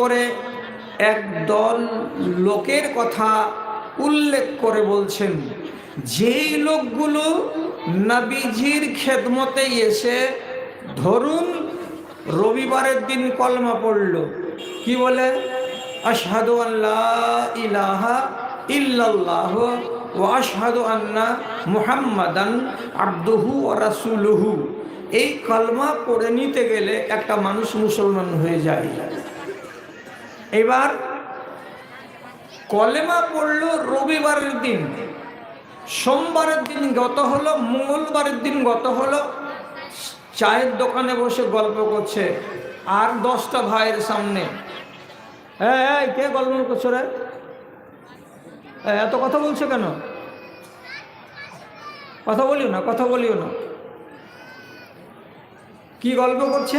করে একদল লোকের কথা উল্লেখ করে বলছেন, যেই লোকগুলো নাবিজির খেদমতে এসে, ধরুন রবিবারের দিন কলমা পড়ল, কি বলে? আশহাদু আল্লাহ ইলাহা ইল্লাল্লাহ ও আশহাদু আন্না মুহাম্মাদান আব্দুহু ও রাসুলুহু। এই কলমা পড়ে নিতে গেলে একটা মানুষ মুসলমান হয়ে যায়। এবার কলেমা পড়ল রবিবারের দিন। সোমবারের দিন গত হলো, মঙ্গলবারের দিন গত হলো। চায়ের দোকানে বসে গল্প করছে আর দশটা ভাইয়ের সামনে। হ্যাঁ কে গল্প করছ রে? এত কথা বলছো কেন? কথা বলিও না, কথা বলিও না। কি গল্প করছে?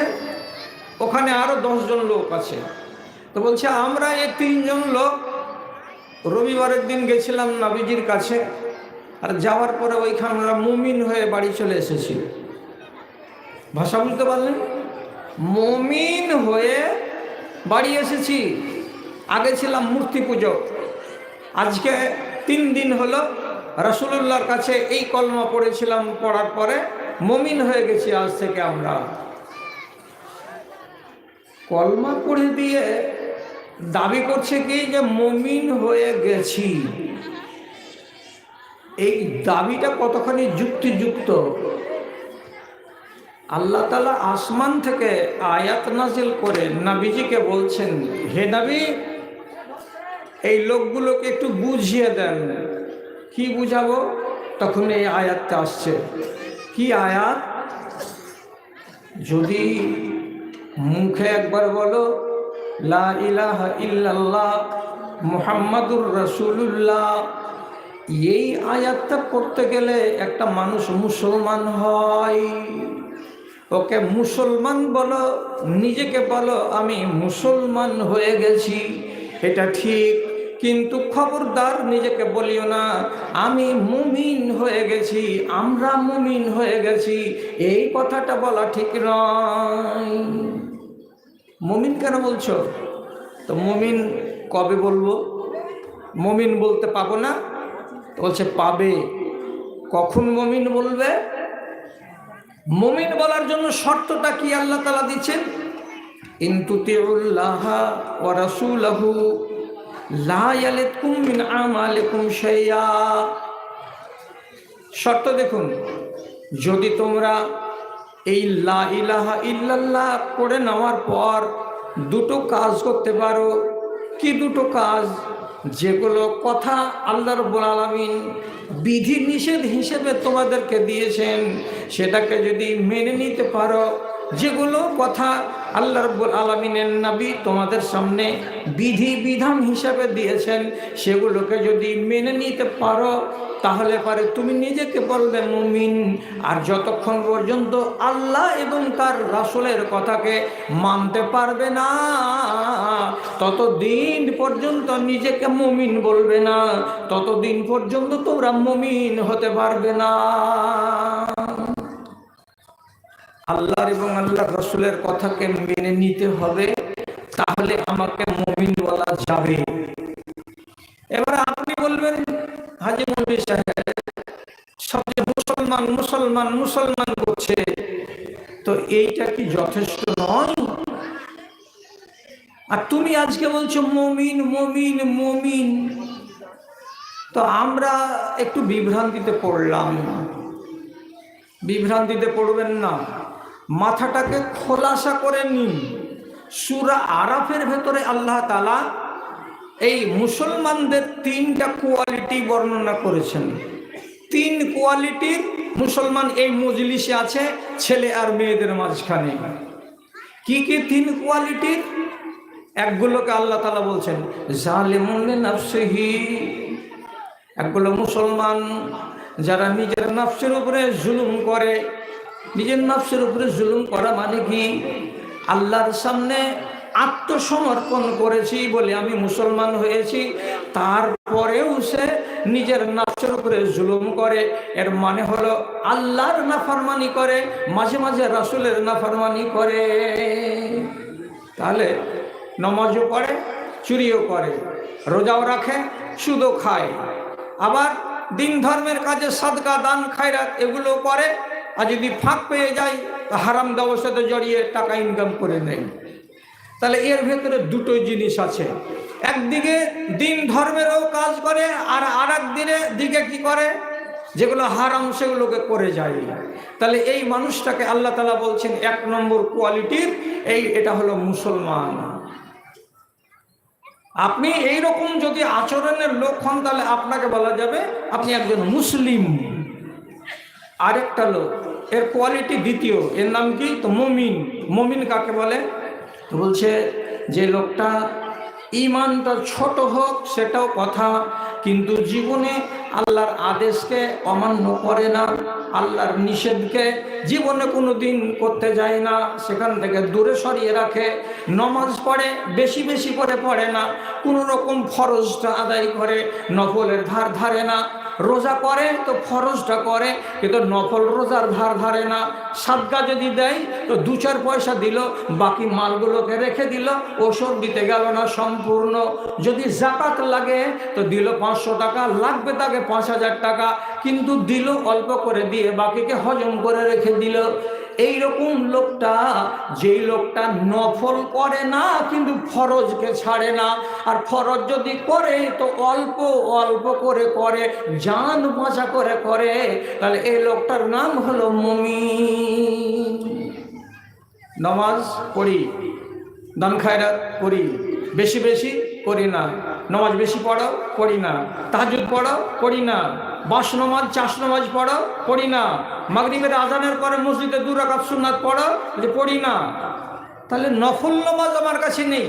ওখানে আরও দশজন লোক আছে। তো বলছে, আমরা এই তিনজন লোক রবিবারের দিন গেছিলাম নাবিজির কাছে আর যাওয়ার পরে ওইখানে আমরা মুমিন হয়ে বাড়ি চলে এসেছি ভাষা বুঝতে পারলেন? মমিন হয়ে বাড়ি এসেছি। আগে ছিলাম মূর্তি পুজো আজকে তিন দিন হলো রসুল্লাহর কাছে এই কলমা পড়েছিলাম পড়ার পরে মমিন হয়ে গেছি আজ থেকে আমরা। কলমা পড়ে দিয়ে দাবি করছে কি যে মমিন হয়ে গেছি। এই দাবিটা কতখানি যুক্তিযুক্ত? আল্লাহ তালা আসমান থেকে আয়াত নাজিল করে নাবিজিকে বলছেন, হে নাবি, এই লোকগুলোকে একটু বুঝিয়ে দেন। কি বুঝাবো? তখন এই আয়াতটা আসছে। কি আয়াত? যদি মুখে একবার বলো লা ইলাহা ইল্লাল্লাহ মুহাম্মাদুর রাসূলুল্লাহ। এই আয়াতটা পড়তে গেলে একটা মানুষ মুসলমান হয়। ওকে মুসলমান বলো, নিজেকে বলো, আমি মুসলমান হয়ে গেছি। এটা ঠিক, কিন্তু খবরদার নিজেকে বলিও না, আমি মুমিন হয়ে গেছি, আমরা মুমিন হয়ে গেছি। এই কথাটা বলা ঠিক নয়। মুমিন কেন বলছো? তো মমিন কবে বলব? মমিন বলতে পাবো না? বলছে, পাবে। কখন মমিন বলবে? মমিন বলার জন্য শর্তটা কি আল্লাহ তালা দিচ্ছেন? শাইয়া শর্ত দেখুন, যদি তোমরা এই লা ইলাহা ইল্লাল্লাহ করে নেওয়ার পর দুটো কাজ করতে পারো। কি দুটো কাজ? যেগুলো কথা আল্লাহ রব্বুল আলামিন বিধি নিষেধ হিসেবে তোমাদেরকে দিয়েছেন, সেটাকে যদি মেনে নিতে পারো, যেগুলো কথা আল্লাহ রব্বুল আলমিনের নবী তোমাদের সামনে বিধি বিধান হিসাবে দিয়েছেন। সেগুলোকে যদি মেনে নিতে পারো, তাহলে পারে তুমি নিজেকে বলবে মুমিন। আর যতক্ষণ পর্যন্ত আল্লাহ এবং তার রাসুলের কথাকে মানতে পারবে না, ততদিন পর্যন্ত নিজেকে মুমিন বলবে না। ততদিন পর্যন্ত তোমরা মুমিন হতে পারবে না। আল্লাহর এবং আল্লাহ রসুলের কথাকে মেনে নিতে হবে, তাহলে আমাকে মমিন বলা যাবে। এবার আপনি বলবেন, হাজি মন্দির সাহেব সব যে মুসলমান মুসলমান মুসলমান করছে। তো এইটা কি যথেষ্ট নয়? আর তুমি আজকে বলছো, মমিন মমিন মমিন। তো আমরা একটু বিভ্রান্তিতে পড়লাম। বিভ্রান্তিতে পড়বেন না। মাথাটাকে খোলাসা করে নিন। সুরা আরাফের ভেতরে আল্লাহ তালা এই মুসলমানদের তিনটা কোয়ালিটি বর্ণনা করেছেন। তিন কোয়ালিটির মুসলমান এই মজলিসে আছে, ছেলে আর মেয়েদের মাঝখানে। কি কি তিন কোয়ালিটির? একগুলোকে আল্লাহ তালা বলছেন একগুলো মুসলমান, যারা নিজের নফসের উপরে জুলুম করে নিজের নফসের উপরে জুলুম করা মানে কি? আল্লাহর সামনে আত্মসমর্পণ করেছি বলে আমি মুসলমান হয়েছি, তারপরেও সে নিজের নাফসের উপরে জুলুম করে। এর মানে হলো আল্লাহর নাফরমানি করে, মাঝে মাঝে রাসুলের নাফরমানি করে। তাহলে নমাজও পড়ে, চুরিও করে, রোজাও রাখে, সুদও খায়। আবার দিন ধর্মের কাজে সাদকা দান, খায়রাত এগুলো করে আর যদি ফাঁক পেয়ে যায়, তো হারাম সাথে জড়িয়ে টাকা ইনকাম করে নেয়। তাহলে এর ভেতরে দুটো জিনিস আছে। একদিকে দিন ধর্মেরও কাজ করে, আর আর দিনে দিকে কি করে? যেগুলো হারাম সেগুলোকে করে যায়। তাহলে এই মানুষটাকে আল্লাহ তালা বলছেন, এক নম্বর কোয়ালিটির এই, এটা হলো মুসলমান। আপনি এই রকম যদি আচরণের লোক হন, তাহলে আপনাকে বলা যাবে আপনি একজন মুসলিম। আরেকটা লোক, এর কোয়ালিটি দ্বিতীয়, এর নাম কি? তো মমিন। মমিন কাকে বলে? তো বলছে যে লোকটা ইমানটা ছোট হোক, সেটাও কথা, কিন্তু জীবনে আল্লাহর আদেশকে অমান্য করে না, আল্লাহর নিষেধকে জীবনে কোনো দিন করতে যায় না, সেখান থেকে দূরে সরিয়ে রাখে, নমাজ পড়ে, বেশি বেশি করে পড়ে না, কোনো রকম ফরজটা আদায় করে, নফলের ধার ধারে না রোজা করে, তো ফরজটা করে, কিন্তু নফল রোজার ধার ধারে না। সাদগা যদি দেয়, তো দু চার পয়সা দিল, বাকি মালগুলোকে রেখে দিল ওষুধ দিতে গেল না সম্পূর্ণ। যদি জাকাত লাগে, তো দিল পাঁচশো টাকা, লাগবে তাকে পাঁচ হাজার টাকা, কিন্তু দিল অল্প করে দিয়ে বাকিকে হজম করে রেখে দিল। এই রকম লোকটা, যেই লোকটা নফল করে না, কিন্তু ফরজকে ছাড়ে না। আর ফরজ যদি করে, তো অল্প অল্প করে করে, জান বাঁচা করে করে। তাহলে এই লোকটার নাম হলো মমি নমাজ পড়ি, দান খায়রাত করি, বেশি বেশি করি না। নমাজ বেশি পড়ো করি না। তাহাজুদ পড়ো করি না। বাস নমাজ, চাষ নমাজ পড়ো পড়ি না। মাগরিবের আজানের পরে মসজিদে দু রাকাত সুন্নাত পড়ো যে পড়ি না। তাহলে নফল নমাজ আমার কাছে নেই।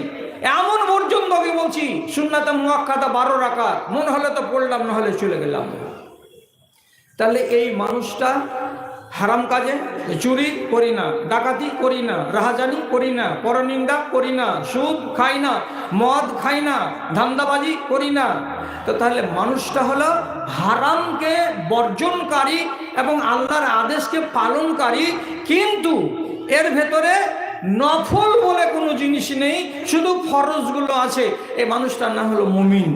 এমন পর্যন্ত আমি বলছি, সুন্নাতে মুয়াক্কাদা বারো রাকাত, মন হলে তো পড়লাম, না হলে চলে গেলাম। তাহলে এই মানুষটা হারাম কাজে, চুরি করি না, ডাকাতি করি না, রাহাজানি করি না, পরনিন্দা করি না, সুদ খাই না, মদ খাই না, ধান্দাবাজি করি না। তো তাহলে মানুষটা হলো হারামকে বর্জনকারী এবং আল্লাহর আদেশকে পালনকারী, কিন্তু এর ভেতরে নফল বলে কোনো জিনিস নেই, শুধু ফরজগুলো আছে। এই মানুষটার নাম হলো মুমিন।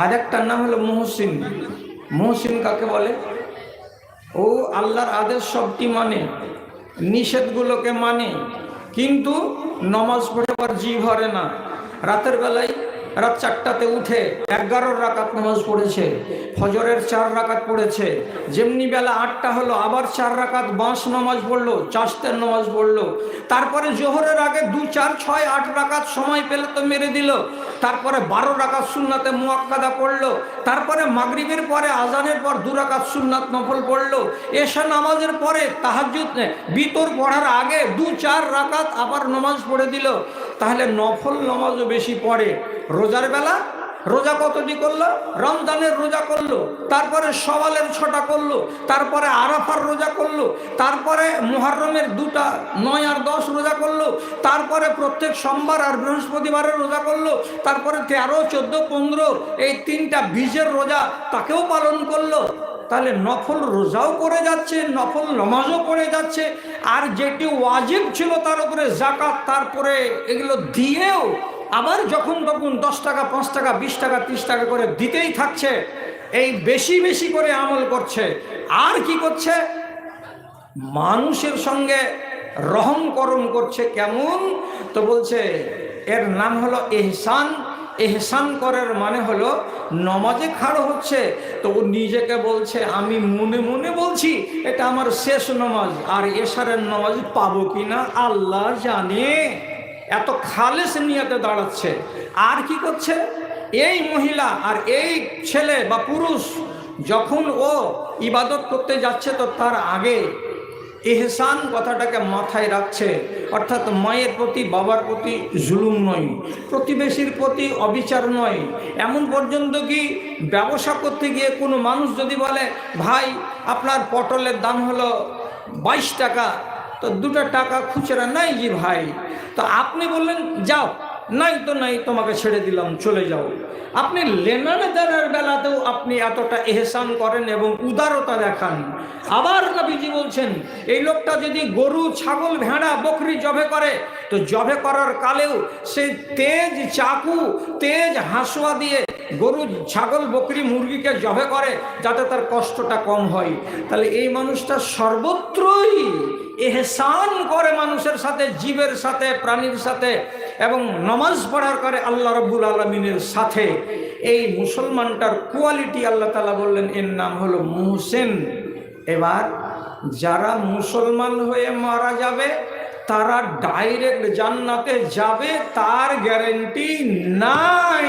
আর একটার নাম হলো মহসিন। মহসিন কাকে বলে? ও আল্লাহর আদেশ সবটি মানে নিষেধগুলোকে মানে কিন্তু নমাজ পড়ে আবার জি ভরে না। রাতের বেলায় রাত চারটাতে উঠে এগারো রাকাত নামাজ পড়েছে, ফজরের চার রাকাত পড়েছে, যেমনি বেলা আটটা হলো, আবার চার রাকাত বাঁশ নামাজ পড়ল চাষতের নামাজ পড়ল। তারপরে জোহরের আগে দু, চার, ছয়, আট রাকাত সময় পেলে তো মেরে দিল। তারপরে বারো রাকাত সুন্নাতে মুয়াক্কাদা পড়ল। তারপরে মাগরিবের পরে আজানের পর দু রাকাত সুন্নাত নফল পড়ল। এশা নামাজের পরে তাহাজুদ বিতর পড়ার আগে দু, চার রাকাত আবার নামাজ পড়ে দিল। তাহলে নফল নামাজও বেশি পড়ে রোজার বেলা? রোজা কতটি করল? রমজানের রোজা করল, তারপরে সওয়ালের ছটা করল, তারপরে আরাফার রোজা করল, তারপরে মুহাররমের দুটা, নয় আর দশ রোজা করল, তারপরে প্রত্যেক সোমবার আর বৃহস্পতিবারের রোজা করল, তারপরে তেরো, চোদ্দ, পনেরো, এই তিনটা বীজের রোজা তাকেও পালন করল। তাহলে নফল রোজাও করে যাচ্ছে, নফল নমাজও পড়ে যাচ্ছে, আর যেটি ওয়াজিব ছিল তার উপরে জাকাত তারপরে এগুলো দিয়েও আবার যখন তখন দশ টাকা, পাঁচ টাকা, বিশ টাকা, ত্রিশ টাকা করে দিতেই থাকছে, এই বেশি বেশি করে আমল করছে। আর কি করছে? মানুষের সঙ্গে রহম করম করছে কেমন? তো বলছে, এর নাম হলো এহসান। এহসান করার মানে হলো নমাজে খাড়ো হচ্ছে। তো ও নিজেকে বলছে, আমি মনে মনে বলছি, এটা আমার শেষ নমাজ, আর এশারের নমাজ পাবো কি না আল্লাহ জানে। এত খালেস নিয়াতে দাঁড়াচ্ছে। আর কি করছে? এই মহিলা আর এই ছেলে বা পুরুষ যখন ও ইবাদত করতে যাচ্ছে, তো তার আগে এহসান কথাটাকে মাথায় রাখছে। অর্থাৎ মায়ের প্রতি, বাবার প্রতি জুলুম নয়, প্রতিবেশীর প্রতি অবিচার নয়। এমন পর্যন্ত কি ব্যবসা করতে গিয়ে কোনো মানুষ যদি বলে, ভাই, আপনার পটলের দাম হলো বাইশ টাকা তো দুটা টাকা খুচরা নাই যে ভাই। তো আপনি বললেন, যাও। নাই তো নাই, তোমাকে ছেড়ে দিলাম, চলে যাও। আপনি লেনার দেনার বেলাতেও আপনি এতটা এহসান করেন এবং উদারতা দেখান। আবার নবীজি বলছেন, এই লোকটা যদি গরু, ছাগল, ভেড়া, বকরি জবে করে, তো জবে করার কালেও সে তেজ চাকু, তেজ হাঁসুয়া দিয়ে গরু, ছাগল, বকরি, মুরগিকে জবে করে, যাতে তার কষ্টটা কম হয়। তাহলে এই মানুষটা সর্বত্রই এহসান করে মানুষের সাথে, জীবের সাথে, প্রাণীর সাথে। এবং নমাজ পড়ার করে আল্লাহ রব্বুল আলমিনের সাথে এই মুসলমানটার কোয়ালিটি আল্লাহ তালা বললেন, এর নাম হলো মুহসেন। এবার যারা মুসলমান হয়ে মারা যাবে, তারা ডাইরেক্ট জান্নাতে যাবে, তার গ্যারেন্টি নাই।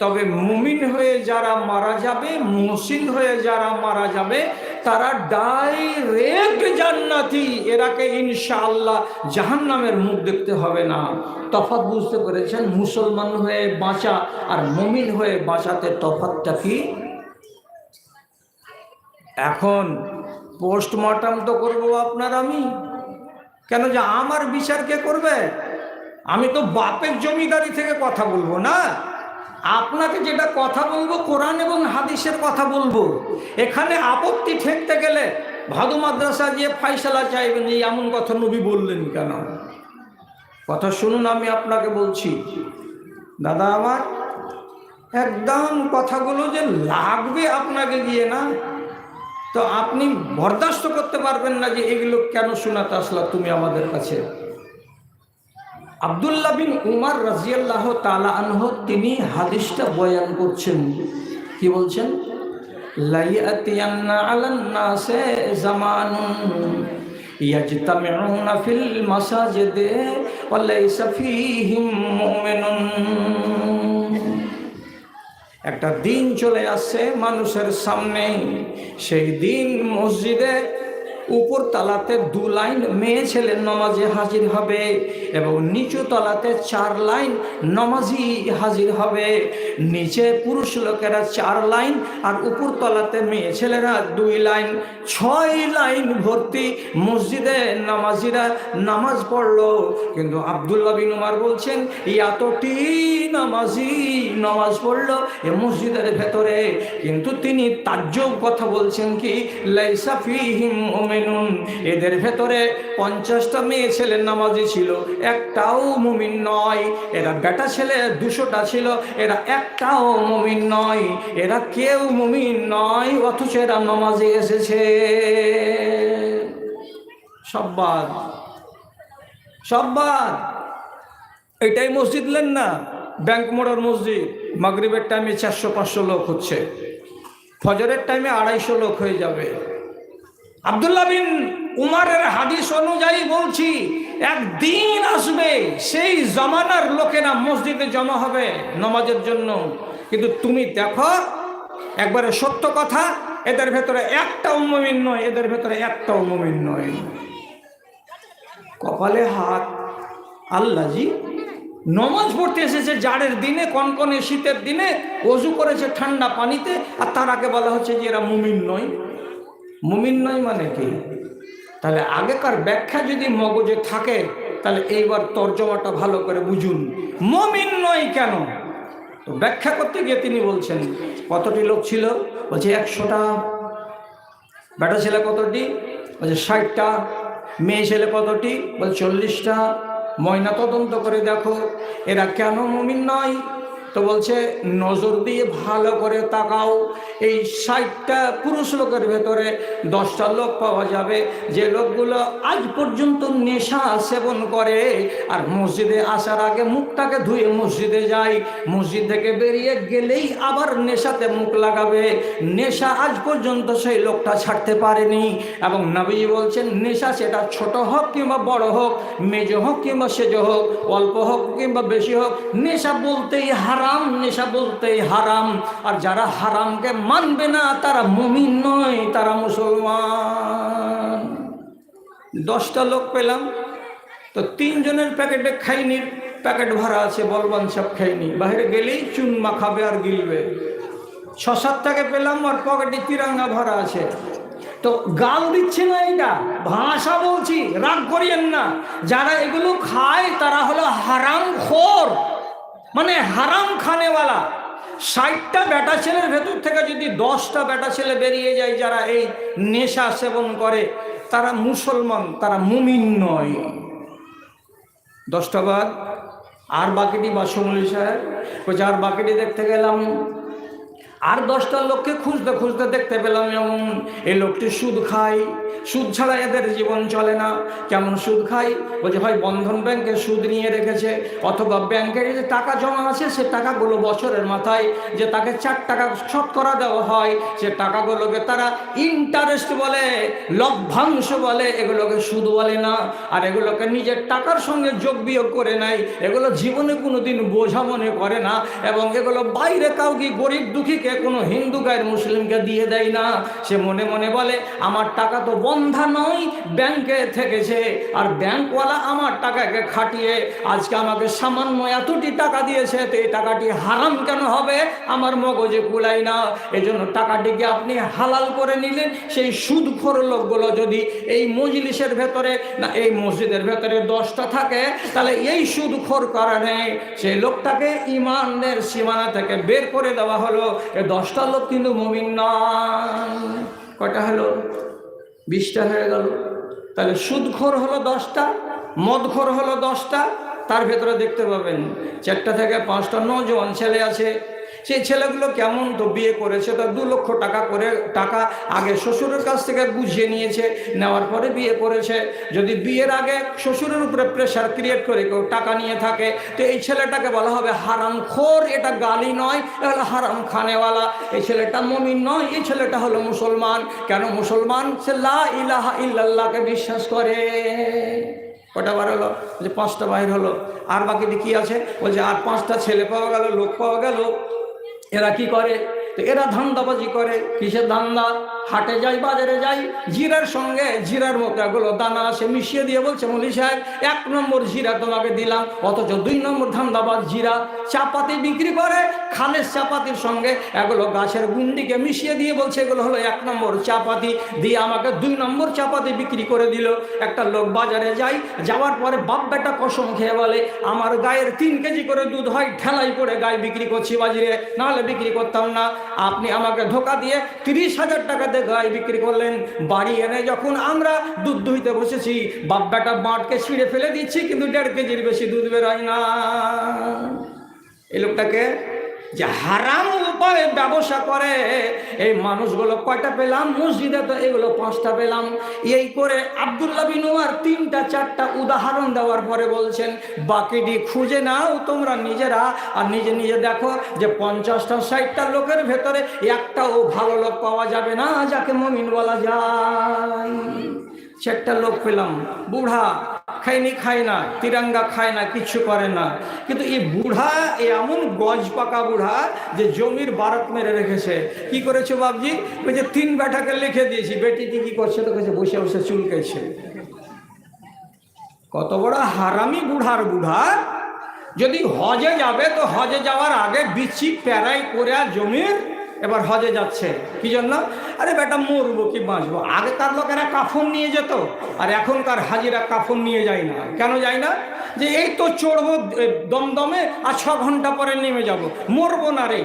তবে মুমিন হয়ে যারা মারা যাবে মুসিন হয়ে যারা মারা যাবে তারা ডাইরেক্ট জান্নাতি। এরাকে ইনশাআল্লাহ জাহান্নামের মুখ দেখতে হবে না। তফাৎ বুঝতে পেরেছেন? মুসলমান হয়ে বাঁচা আর মুমিন হয়ে বাঁচাতে তফাতটা কি? এখন পোস্টমর্টম তো করব আপনার আমি। কেন যে আমার বিচার কে করবে? আমি তো বাপের জমিদারি থেকে কথা বলব না। আপনাকে যেটা কথা বলব, কোরআন এবং হাদিসের কথা বলব। এখানে আপত্তি ঠেকতে গেলে ভাদু মাদ্রাসা গিয়ে ফাইসালা চাইবেন, এই এমন কথা নবী বললেন কেন? কথা শুনুন, আমি আপনাকে বলছি। দাদা, আমার একদম কথাগুলো যে লাগবে আপনাকে গিয়ে না, তো আপনি বরদাস্ত করতে পারবেন না যে এগুলো কেন শোনাতে আসলা তুমি আমাদের কাছে। আবদুল্লাহ বিন উমার রাজিয়াল্লাহ তালা আনহ, তিনি হাদিসটা বয়ান করছেন। কি বলছেন? একটা দিন চলে আসছে মানুষের সামনে, সেই দিন মসজিদে উপর তলাতে দু লাইন মেয়ে ছেলের নমাজে হাজির হবে এবং নিচু তলাতে চার লাইন নমাজি হাজির হবে। নিচে পুরুষ লোকেরা চার লাইন আর উপর তলাতে মেয়ে ছেলেরা দুই লাইন। ছয় লাইন ভর্তি মসজিদে নামাজিরা নামাজ পড়ল। কিন্তু আবদুল্লাহ বিন উমার বলছেন, এতটি নামাজি নামাজ পড়ল এ মসজিদের ভেতরে। কিন্তু তিনি তাজ্জব কথা বলছেন কি, লাইসা ফিহিম মুমিনুন এদের ভেতরে পঞ্চাশটা মেয়ে ছেলে নামাজি ছিল, একটাও মুমিন নয়। এরা বেটা ছেলে, দুশোটা ছিল, এরা একটাও মুমিন নয়। এরা কেউ মুমিন নয়, অথচ এরা নামাজে এসেছে। সব বাদ সব বাদ এটাই মসজিদ লেন না? ব্যাংক মোড়ার মসজিদ। মাগরিবের টাইমে চারশো পাঁচশো লোক হচ্ছে। ফজরের টাইমে আড়াইশো লোক হয়ে যাবে। আবদুল্লাহ বিন উমারের হাদিস অনুযায়ী বলছি, একদিন আসবে, সেই জমানার লোকেরা মসজিদে জমা হবে নমাজের জন্য। কিন্তু তুমি দেখো, একবারে সত্য কথা, এদের ভেতরে একটা উন্মমিন নয়, এদের ভেতরে একটা উন্মমিন নয়। কপালে হাত আল্লাহজি নমাজ পড়তে এসেছে জাড়ের দিনে, কনকনে শীতের দিনে, অজু করেছে ঠান্ডা পানিতে, আর তার আগে বলা হচ্ছে যে এরা মুমিন নয়। মুমিন নয় মানে কি? তাহলে আগেকার ব্যাখ্যা যদি মগজে থাকে, তাহলে এইবার তর্জমাটা ভালো করে বুঝুন। মমিন নয় কেন? তো ব্যাখ্যা করতে গিয়ে তিনি বলছেন, কতটি লোক ছিল? বলছে একশোটা। বেটা ছেলে কতটি? বলছে ষাটটা। মেয়ে ছেলে কতটি? বলছে চল্লিশটা। ময়না তদন্ত করে দেখো, এরা কেন মমিন নয়? তো বলছে, নজর দিয়ে ভালো করে তাকাও। এই ষাটটা পুরুষ লোকের ভেতরে দশটা লোক পাওয়া যাবে। যে লোকগুলো আজ পর্যন্ত নেশা সেবন করে আর মসজিদে আসার আগে মুখটাকে ধুয়ে মসজিদে যায়। মসজিদ থেকে বেরিয়ে গেলেই আবার নেশাতে মুখ লাগাবে। নেশা আজ পর্যন্ত সেই লোকটা ছাড়তে পারেনি। এবং নবী বলছেন, নেশা সেটা ছোট হোক কিংবা বড় হোক, মেজ হোক কিংবা সেজ হোক, অল্প হোক কিংবা বেশি হোক, নেশা বলতেই হারাম, নেশা বলতেই হারাম। আর যারা হারামকে মানবে না, তারা মুমিন নয়, তারা মুসলমান। দশটা লোক পেলাম। তো তিনজনের প্যাকেটে খাইনি, প্যাকেট ভরা আছে, বলবান সব খাইনি। বাইরে গেলেই চুন মাখাবে আর গিলবে। ছ সাতটাকে পেলাম আর পকেটে তিরাঙ্গা ভরা আছে। তো গাল দিচ্ছে না এটা, ভাষা বলছি, রাগ করিয়েন না। যারা এগুলো খায়, তারা হলো হারাম খোর মানে হারাম খানেওয়ালা। ষাটটা বেটা ছেলের ভেতর থেকে যদি দশটা বেটা ছেলে বেরিয়ে যায় যারা এই নেশা সেবন করে, তারা মুসলমান, তারা মুমিন নয়। দশটা বাদ। আর বাকিটি বাসমলি সাহেব আর বাকিটি দেখতে গেলাম আর দশটা লোককে খুঁজতে খুঁজতে দেখতে পেলাম এমন, এই লোকটি সুদ খায়। সুদ ছাড়া এদের জীবন চলে না। কেমন সুদ খায়? বলছে হয় বন্ধন ব্যাংকে সুদ নিয়ে রেখেছে। অথবা ব্যাংকে যে টাকা জমা আছে, সে টাকাগুলো বছরের মাথায় যে তাকে চার টাকা শতকরা দেওয়া হয়, সে টাকাগুলোকে তারা ইন্টারেস্ট বলে, লভ্যাংশ বলে। এগুলোকে সুদ বলে না। আর এগুলোকে নিজের টাকার সঙ্গে যোগ বিয়োগ করে নেয়। এগুলো জীবনে কোনো দিন বোঝা মনে করে না। এবং এগুলো বাইরে কাউকে গরিব দুঃখীকে কোনো হিন্দু গায়ের মুসলিমকে দিয়ে দেয় না। সে মনে মনে বলে, আমার টাকা তো বন্ধা নয়, ব্যাংকে থেকেছে। আর ব্যাংকওয়ালা আমার টাকাকে খাটিয়ে আজকে আমাকে সামান্য এতটি টাকা দিয়েছে, তো এই টাকাটি হারাম কেন হবে? আমার মগজে কুলাই না। এই জন্য টাকাটিকে আপনি হালাল করে নিলেন। সেই সুদখোর লোকগুলো যদি এই মজলিসের ভেতরে না, এই মসজিদের ভেতরে দশটা থাকে, তাহলে এই সুদখোর কারণে সেই লোকটাকে ইমানের সীমানা থেকে বের করে দেওয়া হলো। এই দশটা লোক কিন্তু মমিন নয়। কটা হলো? বিশটা হয়ে গেল। তাহলে সুদখোর হলো দশটা, মদখোর হলো দশটা, তার ভেতরে দেখতে পাবেন, চারটা থেকে পাঁচটা নজন ছেলে আছে। সেই ছেলেগুলো কেমন তো বিয়ে করেছে? তা দু লক্ষ টাকা করে টাকা আগে শ্বশুরের কাছ থেকে বুঝিয়ে নিয়েছে, নেওয়ার পরে বিয়ে করেছে। যদি বিয়ের আগে শ্বশুরের উপরে প্রেশার ক্রিয়েট করে কেউ টাকা নিয়ে থাকে, তো এই ছেলেটাকে বলা হবে হারাম খোর এটা গালি নয়, এটা হারাম খানেওয়ালা। এই ছেলেটা মমিন নয়, এই ছেলেটা হলো মুসলমান। কেন মুসলমান? সে লা ইলাহা ইল্লাল্লাহকে বিশ্বাস করে। কটা বার হলো, যে পাঁচটা বাহির হলো। আর বাকিটি কি আছে? বলছে, আর পাঁচটা ছেলে পাওয়া গেল, লোক পাওয়া গেল। এরা কি করে? তো এরা ধান্দাবাজি করে। কিসের ধান্দা? হাটে যায় বাজারে যাই, জিরার সঙ্গে জিরার মতো এগুলো দানা আসে মিশিয়ে দিয়ে বলছে মলি সাহেব, এক নম্বর জিরা তোমাকে দিলাম, অথচ দুই নম্বর ধান্দাবাজ জিরা। চাপাতি বিক্রি করে, খালের চাপাতির সঙ্গে এগুলো গাছের গুন্ডিকে মিশিয়ে দিয়ে বলছে, এগুলো হলো এক নম্বর চাপাতি। দিয়ে আমাকে দুই নম্বর চাপাতি বিক্রি করে দিল। একটা লোক বাজারে যায় যাওয়ার পরে বাপ বেটা কসম খেয়ে বলে, আমার গায়ের তিন কেজি করে দুধ হয় ঠেলাই পড়ে গায়ে বিক্রি করছি বাজারে, নাহলে বিক্রি করতাম না। আপনি আমাকে ধোকা দিয়ে তিরিশ হাজার টাকাতে গায়ে বিক্রি করলেন। বাড়ি এনে যখন আমরা দুধ দুইতে বসেছি বাপ বেটা বাঁটকে ছিঁড়ে ফেলে দিচ্ছি, কিন্তু দেড় কেজির বেশি দুধ বেরোয় না। এই লোকটাকে যে হারাম উপায়ে ব্যবসা করে, এই মানুষগুলো কয়টা পেলাম? মসজিদে তো এগুলো পাঁচটা পেলাম। এই করে আবদুল্লাহ বিন তিনটা, চারটা উদাহরণ দেওয়ার পরে বলছেন, বাকিটি খুঁজে নাও তোমরা নিজেরা। আর নিজে নিজে দেখো যে পঞ্চাশটা, ষাটটা লোকের ভেতরে একটাও ভালো লোক পাওয়া যাবে না, যাকে মমিন বলা যায়। চারটা লোক পেলাম। বুড়া খাইনি খায় না, তিরঙ্গা খায় না কিচ্ছু করে না। কিন্তু এই বুড়া এমন গজ পাকা বুড়া যে জমির বারত মেরে রেখেছে, কি করেছে বাবজি ওই যে তিন বেটাকে লিখে দিয়েছি বেটিটি কি করছে? তো কাছে বসে বসে চুলকেছে কত বড় হারামি বুড়ার বুড়া। যদি হজে যাবে, তো হজে যাওয়ার আগে বিচি প্যারাই করে জমির এবার হজে যাচ্ছে। কি জন্য? আরে বেটা, মরবো কি বাঁচবো? আগেকার লোকেরা কাফন নিয়ে যেত, আর এখনকার হাজিরা কাফন নিয়ে যায় না। কেন যায় না? যে এই তো চড়বো দমদমে, আর ছ ঘণ্টা পরে নেমে যাব। মরবো না রে।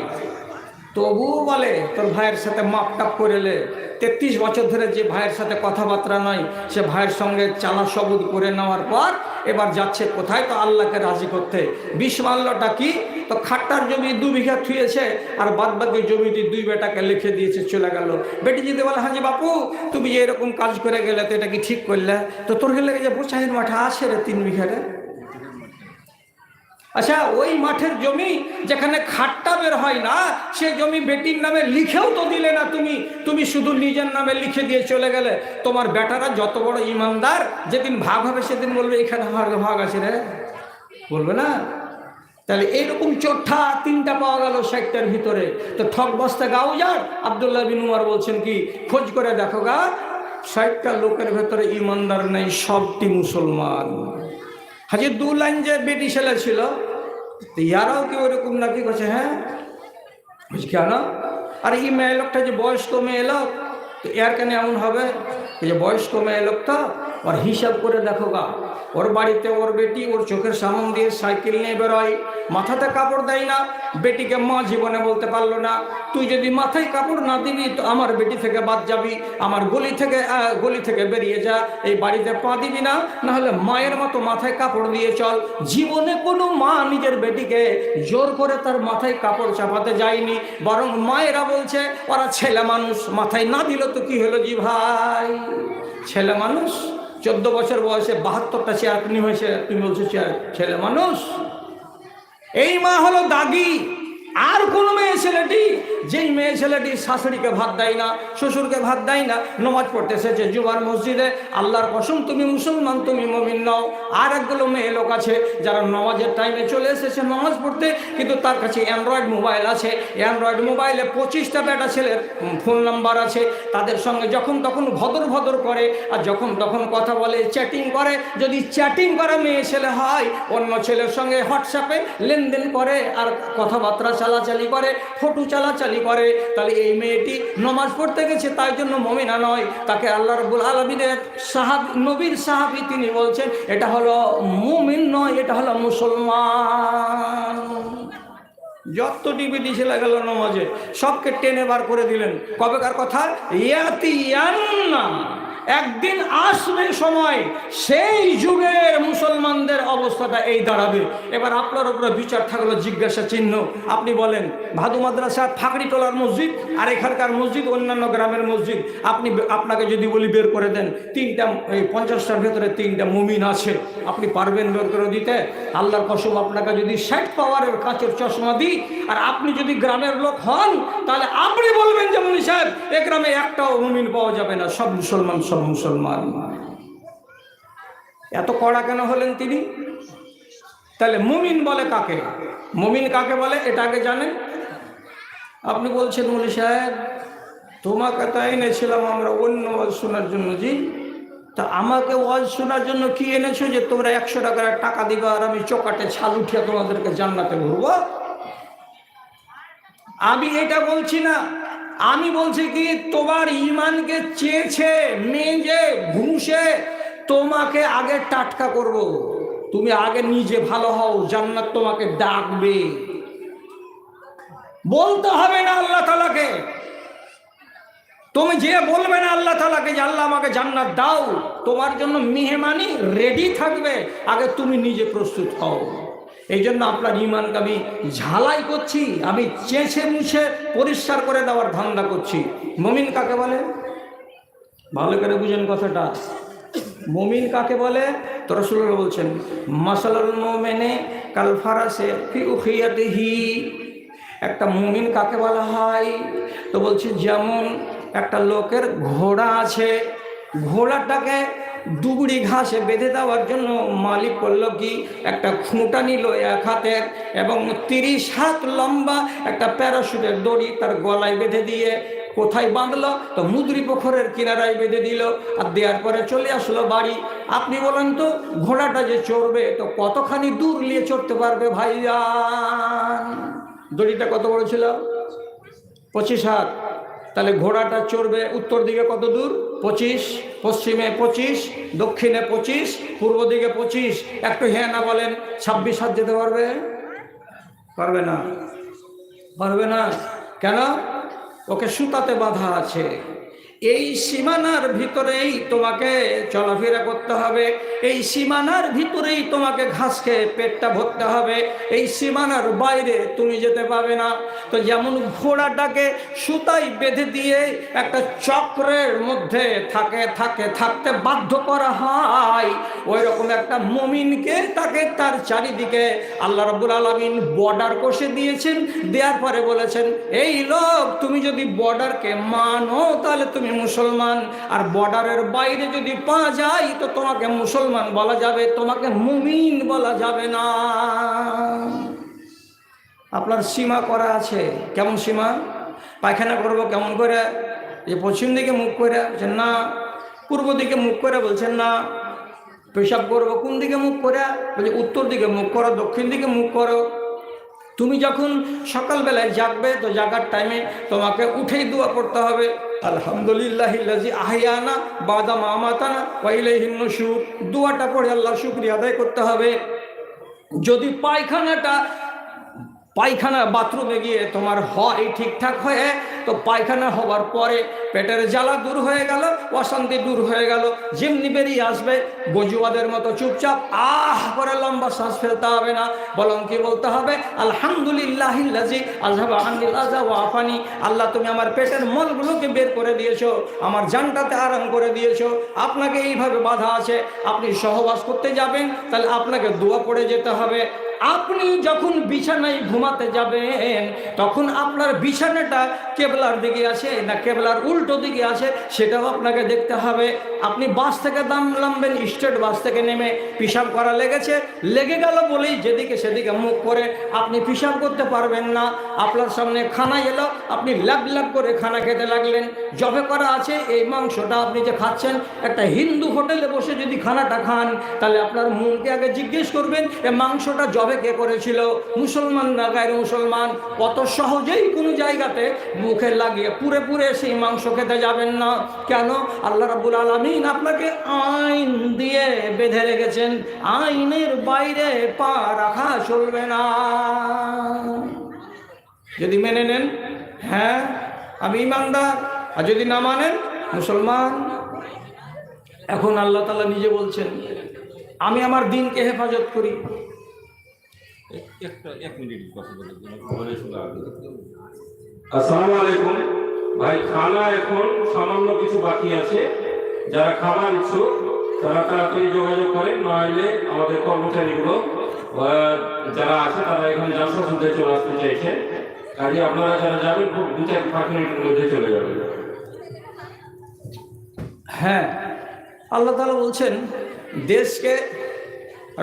তবুও বলে, তোর ভাইয়ের সাথে মাপ টাপ করেলে তেত্রিশ বছর ধরে যে ভাইয়ের সাথে কথাবার্তা নয় সে ভাইয়ের সঙ্গে চালা সবুদ করে নেওয়ার পর এবার যাচ্ছে কোথায়? তো আল্লাহকে রাজি করতে। বিষ মাল্যটা কি? তো খাট্টার জমি দু বিঘা থুয়েছে, আর বাদ বাকি জমিটি দুই বেটাকে লিখে দিয়েছে, চলে গেল। বেটি যদি বলে হাজি বাপু, তুমি যে এরকম কাজ করে গেলে তো এটা কি ঠিক করলে? তো তোর গেলে যে বোচাহির মাঠে আছে রে তিন বিঘা রে আচ্ছা ওই মাঠের জমি যেখানে খাট্টা বের হয় না, সে জমি বেটির নামে লিখেও তো দিলে না তুমি। তুমি শুধু নিজের নামে লিখে দিয়ে চলে গেলে। তোমার বেটারা যত বড় ইমানদার, যেদিন ভাগ হবে সেদিন বলবে, এখানে আমার ভাগ আছে রে। বলবে না? তাহলে এইরকম চোঠা তিনটা পাওয়া গেল ষাটটার ভিতরে। তো ঠক বস্তা গাও যার আবদুল্লাহ বিন উমার বলছেন কি, খোঁজ করে দেখো গা, ষাটটা লোকের ভেতরে ইমানদার নেই, সবটি মুসলমান। হাজির দু লাইন যে বেটি ছেলে ছিল, তো ইয়ারাও কি ওরকম নাকি করছে হ্যাঁ? বুঝ কেন? আর এই মেয়ে লোকটা যে বয়স্ক মেয়ে লোক, তো এর কেন এমন হবে? যে বয়স্ক মেয়ে লোকটা ওর হিসাব করে দেখো গা ওর বাড়িতে ওর বেটি ওর চোখের সামন দিয়ে সাইকেল নিয়ে বেরোয় মাথাতে কাপড় দেয় না বেটিকে মা জীবনে বলতে পারল না তুই যদি মাথায় কাপড় না দিবি তো আমার বেটি থেকে বাদ যাবি আমার গলি থেকে গলি থেকে বেরিয়ে যা এই বাড়িতে পা দিবি না, নাহলে মায়ের মতো মাথায় কাপড় দিয়ে চল। জীবনে কোনো মা নিজের বেটিকে জোর করে তার মাথায় কাপড় চাপাতে যায়নি। বরং মায়েরা বলছে, ওরা ছেলে মানুষ, মাথায় না দিল তো কি হলো জি ভাই? ছেলে মানুষ? চোদ্দ বছর বয়সে বাহাত্তরটা চেয়ার তুমি হয়েছে, তুমি বলছো চেয়ার ছেলে মানুষ? এই মা হলো দাগি। আর কোন মেয়ে ছেলেটি, যেই মেয়ে ছেলেটি শাশুড়িকে ভাত দেয় না, শ্বশুরকে ভাত দেয় না, নমাজ পড়তে এসেছে জুবার মসজিদে, আল্লাহর কসম, তুমি মুসলমান, তুমি মমিন নও। আর একগুলো মেয়ে লোক আছে যারা নমাজের টাইমে চলে এসেছে নমাজ পড়তে, কিন্তু তার কাছে অ্যান্ড্রয়েড মোবাইল আছে। অ্যান্ড্রয়েড মোবাইলে পঁচিশটা বেটা ছেলের ফোন নাম্বার আছে। তাদের সঙ্গে যখন তখন ভদর ভদর করে, আর যখন তখন কথা বলে চ্যাটিং করে। যদি চ্যাটিং করা মেয়ে ছেলে হয়, অন্য ছেলের সঙ্গে হোয়াটসঅ্যাপে লেনদেন করে, আর কথাবার্তা চালাচালি করে, ফটো চালাচালি করে। তাহলে এই মেয়েটি নমাজ পড়তে গেছে, তাই জন্য মমিনা নয়। তাকে আল্লাহ রবুল আলমিনের সাহাব, নবীর সাহাবি তিনি বলছেন, এটা হলো মুমিন নয়, এটা হলো মুসলমান। যত টিভি দিয়েছিল গেল নমাজে, সবকে টেনে বার করে দিলেন। কবেকার কথা? ইয়াতি ইয়ান্না একদিন আসবে সময়, সেই যুগের মুসলমানদের অবস্থাটা এই দাঁড়াবে। এবার আপনার উপরে বিচার থাকল, জিজ্ঞাসা চিহ্ন। আপনি বলেন, ভাদু মাদ্রাসা, ফাঁকড়ি টোলার মসজিদ আর এখানকার মসজিদ, অন্যান্য গ্রামের মসজিদ। আপনি আপনাকে যদি বলি বের করে দেন, তিনটা, এই পঞ্চাশটার ভেতরে তিনটা মুমিন আছে। আপনি পারবেন বের করে দিতে? আল্লাহর কসম, আপনাকে যদি ষাট পাওয়ারের কাঁচের চশমা দিই, আর আপনি যদি গ্রামের লোক হন, তাহলে আপনি বলবেন যে, মুনি সাহেব, এ গ্রামে একটাও মুমিন পাওয়া যাবে না, সব মুসলমান সব মুসলমান। এত কড়া কেন হলেন তিনি? তাহলে মুমিন বলে কাকে? মুমিন কাকে বলে? এটা আগে জানেন? আপনি বলছেন মুলি সাহেব, তোমাকে তো এনেছিলাম আমরা অন্য ওয়াজ শোনার জন্য জি। তা আমাকে ওয়াজ শোনার জন্য কি এনেছো যে তোমরা একশো টাকার টাকা দিবে আর আমি চোকাটে ছাল উঠিয়ে তোমাদেরকে জান্নাতে ঘুরবো আমি এটা বলছি না। আমি বলছি কি, তোমার ইমানকে চেয়েছে, মেজে ঘুষে তোমাকে আগে টাটকা করব। তুমি আগে নিজে ভালো হও, জান্নাত তোমাকে ডাকবে। বলতে হবে না আল্লাহ তালাকে তুমি যে বলবে না আল্লাহ তালাকে যে আল্লাহ আমাকে জান্নাত দাও, তোমার জন্য মেহমানি রেডি থাকবে। আগে তুমি নিজে প্রস্তুত হও। এই জন্য আপনার ইমানকে আমি ঝালাই করছি, আমি চেঁচে মুছে পরিষ্কার করে দেওয়ার ধান্দা করছি। মমিন কাকে বলে? ভালো করে বুঝেন কথাটা। মমিন কাকে বলে? তো বলছেন, মাসালাল মোমেনে কাল ফারাসে ফি উখিয়াতিহি। একটা মুমিন কাকে বলা হয়? তো বলছি, যেমন একটা লোকের ঘোড়া আছে, ঘোড়াটাকে দুগুড়ি ঘাসে বেঁধে দেওয়ার জন্য মালিক করল কি, একটা খুঁটা নিল এক হাতের এবং তিরিশ হাত লম্বা একটা প্যারাশুটের দড়ি তার গলায় বেঁধে দিয়ে কোথায় বাঁধলো? তো মুদ্রি পোখরের কিনারায় বেঁধে দিল আর দেওয়ার পরে চলে আসলো বাড়ি। আপনি বলেন তো, ঘোড়াটা যে চড়বে, তো কতখানি দূর নিয়ে চড়তে পারবে ভাইজান? দড়িটা কত বড় ছিল? পঁচিশ হাত। তাহলে ঘোড়াটা চড়বে উত্তর দিকে কত দূর? পঁচিশ, পশ্চিমে পঁচিশ, দক্ষিণে পঁচিশ, পূর্ব দিকে পঁচিশ। একটু হ্যাঁ না বলেন, ছাব্বিশ হাত যেতে পারবে? পারবে না। পারবে না। কেন? ওকে সুতাতে বাধা আছে। এই সীমানার ভিতরেই তোমাকে চলাফেরা করতে হবে। এই সীমানার ভিতরেই তোমাকে ঘাস খেয়ে পেটটা ভরতে হবে। এই সীমানার বাইরে তুমি যেতে পাবে না। তো যেমন ঘোড়াটাকে সুতাই বেঁধে দিয়ে একটা চক্রের মধ্যে থাকে থাকে, থাকতে বাধ্য করা হয় ওই রকম একটা মমিনকে তাকে তার চারিদিকে আল্লাহ রব্বুল আলমিন বর্ডার কষে দিয়েছেন। দেওয়ার পরে বলেছেন, এই লোক, তুমি যদি বর্ডারকে মানো, তাহলে তুমি মুসলমান আর বর্ডারের বাইরে যদি পা যায়, তো তোমাকে মুসলমান বলা যাবে, তোমাকে মুমিন বলা যাবে না। আপনার সীমা করা আছে। কেমন সীমা? পায়খানা করব কেমন করে? যে পশ্চিম দিকে মুখ করে বলছেন না, পূর্ব দিকে মুখ করে বলছেন না, পেশাব করব কোন দিকে মুখ করে? বলছে উত্তর দিকে মুখ করো, দক্ষিণ দিকে মুখ করো। তুমি যখন সকালবেলায় জাগবে, তো জাগার টাইমে তোমাকে উঠেই দোয়া পড়তে হবে। আলহামদুলিল্লাহ আহিয়ানা বাদাম মাতানা ওয়াইলাইহিন নুশুর। দুয়াটা পড়ে আল্লাহ শুক্রিয়া আদায় করতে হবে। যদি পায়খানাটা, পায়খানা বাথরুমে গিয়ে তোমার হয় ঠিকঠাক হয়ে তো পায়খানা হওয়ার পরে পেটের জ্বালা দূর হয়ে গেল, অশান্তি দূর হয়ে গেল, যেমনি বেরিয়ে আসবে বজুয়াদের মতো চুপচাপ, আহ করে লম্বা শ্বাস ফেলতে হবে না। বলং কি বলতে হবে? আলহামদুলিল্লাহ আফানি। আল্লাহ, তুমি আমার পেটের মলগুলোকে বের করে দিয়েছ, আমার জানটাতে আরাম করে দিয়েছ। আপনাকে এইভাবে বাধা আছে, আপনি সহবাস করতে যাবেন, তাহলে আপনাকে দোয়া পড়ে যেতে হবে। আপনি যখন বিছানায় ঘুমাতে যাবেন, তখন আপনার বিছানাটা কেবলার দিকে আসে না কেবলার উল্টো দিকে আসে সেটাও আপনাকে দেখতে হবে। আপনি বাস থেকে দাম নামবেন, স্টেট বাস থেকে নেমে পিসাব করা লেগেছে। লেগে গেল বলেই যেদিকে সেদিকে মুখ করে আপনি পিসাব করতে পারবেন না। আপনার সামনে খানা এলো, আপনি ল্যাব ল্যাব করে খানা খেতে লাগলেন। জবে করা আছে, এই মাংসটা আপনি যে খাচ্ছেন, একটা হিন্দু হোটেলে বসে যদি খানাটা খান, তাহলে আপনার মুখকে আগে জিজ্ঞেস করবেন, এ মাংসটা জবে কে করেছিল? মুসলমান না গায়ের মুসলমান? কত সহজেই কোনো জায়গাতে মুখে লাগিয়ে পুরে পুরে সেই মাংস খেতে যাবেন না। কেন? আল্লাহ রাবুল আলমিন আপনাকে আইন দিয়ে বেঁধে রেখেছেন। আইনের বাইরে পা রাখা চলবে না। যদি মেনে নেন হ্যাঁ আমি ইমানদার। আর যদি না মানেন, মুসলমান। এখন আল্লাহ তালা নিজে বলছেন, আমি আমার দিনকে হেফাজত করি। একটা, এক মিনিট কথা বলে আসসালামু আলাইকুম। ভাই, খানা এখন সামান্য কিছু বাকি আছে। যারা খাবার ইচ্ছুক তারা তাড়াতাড়ি যোগাযোগ করেন নইলে আমাদের কর্মচারীগুলো যারা আছে, তারা এখানে জানসা শুনতে চলে আসতে চাইছে কাজে আপনারা যারা যাবেন, খুব দু চার পাঁচ মিনিটের মধ্যে চলে যাবেন। হ্যাঁ আল্লাহ তালা বলছেন, দেশকে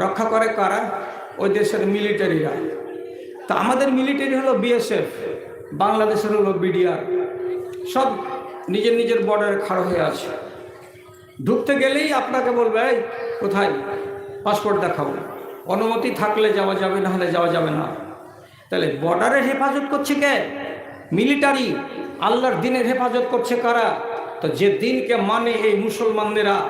রক্ষা করে কারা? ওই দেশের মিলিটারিরা তা আমাদের মিলিটারি হলো বিএসএফ বাংলাদেশের হলো বিডিআর। সব নিজের নিজের বর্ডারে খাড়া হয়ে আছে। ঢুকতে গেলেই আপনাকে বলবে, এই, কোথায়? পাসপোর্ট দেখাবো। অনুমতি থাকলে যাওয়া যাবে, না হলে যাওয়া যাবে না। তাহলে বর্ডারের হেফাজত করছে কে? মিলিটারি আল্লাহর দিনের হেফাজত করছে কারা? তো যে দিনকে মানে এই মুসলমানদেরা